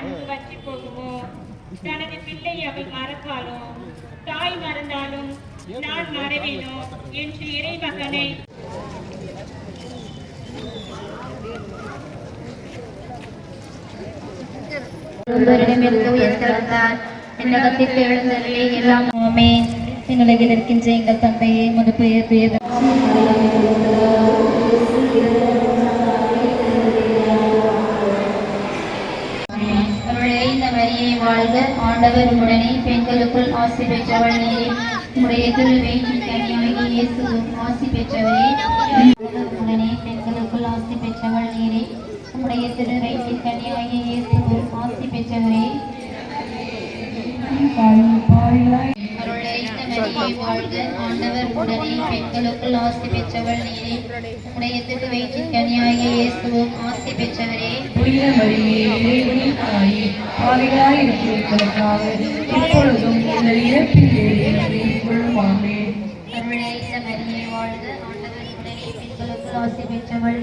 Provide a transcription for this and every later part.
அன்பு வற்றி போகுமோ தனது பிள்ளை அவள் மறப்பாளோ? தாய் மறந்தாலும் நான் மறவேனோ? என்று இறைமகனை விண்ணகத்தில் எழுந்தருளே எல்லாம். ஆமே விண்ணுலகில் இருக்கின்ற எங்கள் தந்தையே முது பெயர் ஆசி பெற்றவள் நீரே உடைய திருவேற்றின் கனியாகி இயேசுவும் ஆசி பெற்றவரே. அருளை வாழ்க ஆண்டவர் உடனே பெண்களுக்குள் ஆசி பெற்றவள் நீரே உடைய திருவயிற்றின் கனியாகி இயேசுவும் ஆசி பெற்றவரே புனித மரியே இறைவனின் தாயே பாவிகளாய் இருக்கிறதற்காக இப்பொழுதும் இறப்பின் வேலையை மரியே வாழ்க ஆண்டவர் உடனே பெண்களுக்குள் ஆசி பெற்றவள்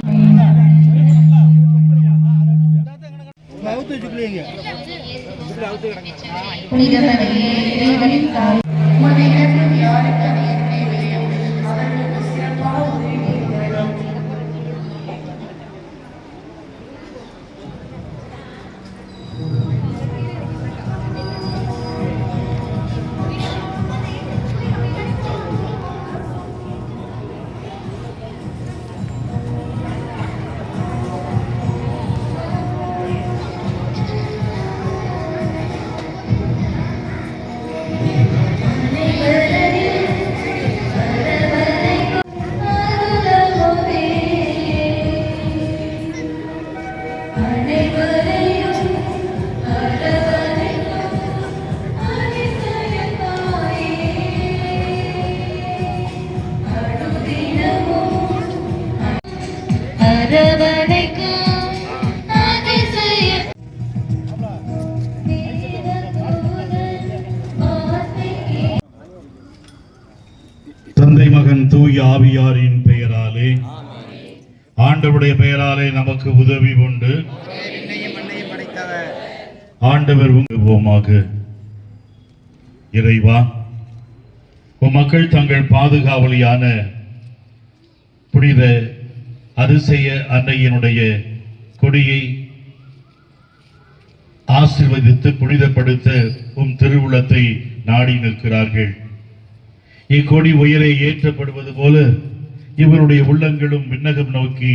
புனித மரியே இறைவனின் தாய் நாளை நமக்கு உதவி உண்டு. ஆண்டவர் உங்குவோமாக இறைவா மக்கள் தங்கள் பாதுகாவலியான புனித அதிசய அன்னையினுடைய கொடியை ஆசிர்வதித்து புனிதப்படுத்த உம் திருவுளத்தை நாடி நிற்கிறார்கள். இக்கொடி உயரே ஏற்றப்படுவது போல இவருடைய உள்ளங்களும் விண்ணகம் நோக்கி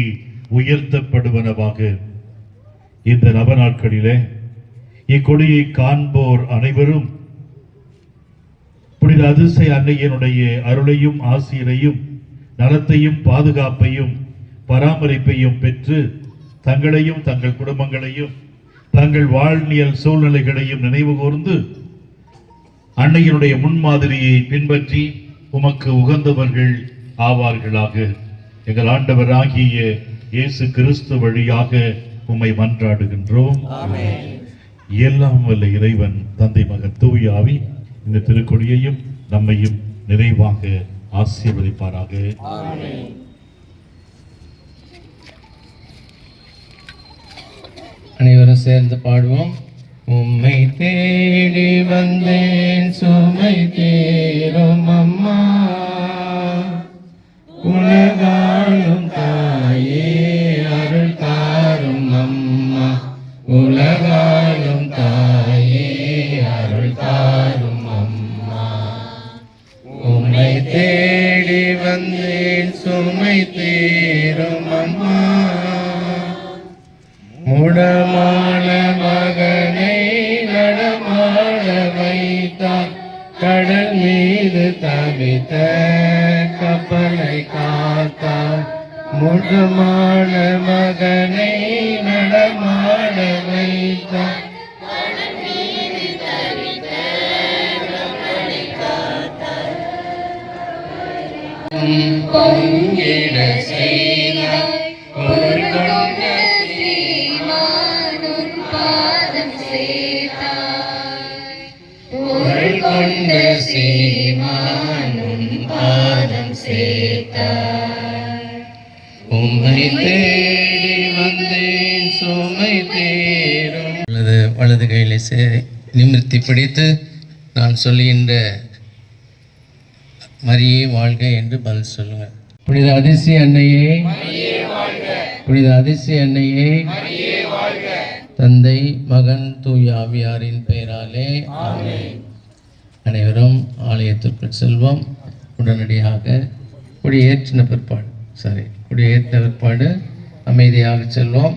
உயர்த்தப்படுவனவாக. இந்த நவ நாட்களிலே இக்கொடியை காண்போர் அனைவரும். புனித அதிசய அன்னையினுடைய அருளையும் ஆசிரியரையும் நலத்தையும் பாதுகாப்பையும் பராமரிப்பையும் பெற்று தங்களையும் தங்கள் குடும்பங்களையும் தங்கள் வாழ்நியல் சூழ்நிலைகளையும் நினைவு கூர்ந்து அன்னையினுடைய முன்மாதிரியை பின்பற்றி உமக்கு உகந்தவர்கள் ஆவார்களாக. எங்கள் ஆண்டவர் ஆகிய இயேசு கிறிஸ்து வழியாக உம்மை மன்றாடுகின்றோம். எல்லாம் வல்ல இறைவன் தந்தை மகன் தூய ஆவி இந்த திருக்கொடியையும் நம்மையும் நிறைவாக ஆசீர்வதிப்பாராக. அனைவரும் சேர்ந்து பாடுவோம். உம்மை தேடி வந்தேன். தவித்த கப்பலை காத்தார் முழுமான மகனை நடமாட வைத்தார் பொங்கிட செய்தார் ஒரு கொண்ட பாதம் சேர்த்தாய் ஒரு கொண்ட சீமான் உம்மை தேடி வந்தேன் சுமை தேரும் வலது வலது கையிலே சே நிமிர்த்தி பிடித்து நான் சொல்லுகின்ற மரியே வாழ்க என்று பதில் சொல்லுங்க புனித அதிசய அன்னையே புனித அதிசய அன்னையே தந்தை மகன் தூயாவியாரின் பெயராலே அனைவரும் ஆலயத்திற்குள் செல்வோம். உடனடியாக குடியேற்றின பிற்பாடு. சாரி குடியேற்றின பிற்பாடு அமைதியாக செல்வோம்.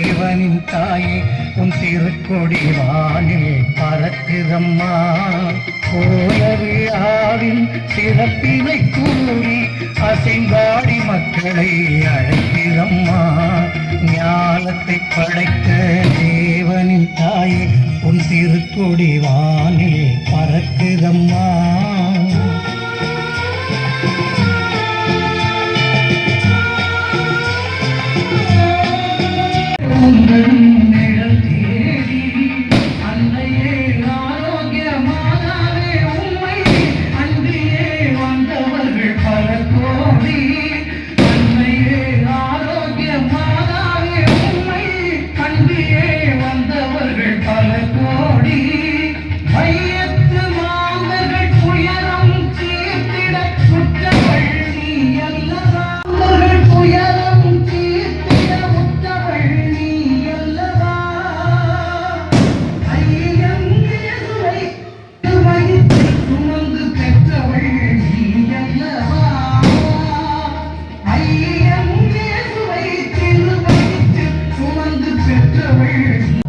தேவனின் தாயே உன் திருக்கொடி வானில் பறக்குதம்மா. கோல விழாவின் சிறப்பினை கூறி அசைந்தாடி மக்களை அழைக்கிறம்மா. ஞானத்தை படைத்த தேவனின் தாயே உன் திருக்கொடி வானில் பறக்குதம்மா. பெற்றவள்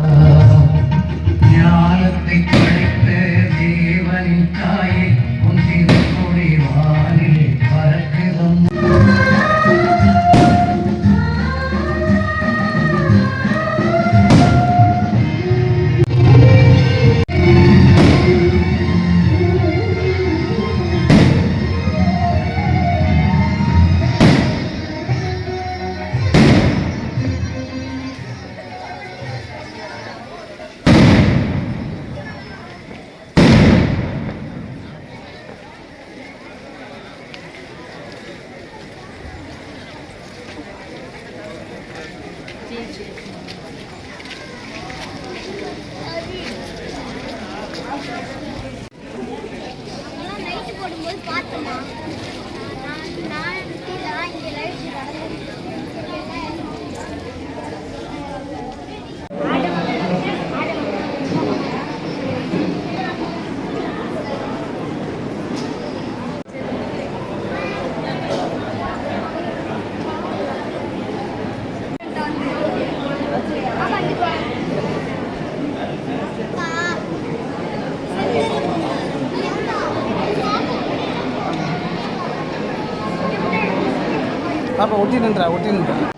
பார்த்தேம்மா நான் அப்போ ஒட்டி நின்றா ஒட்டி நின்றா.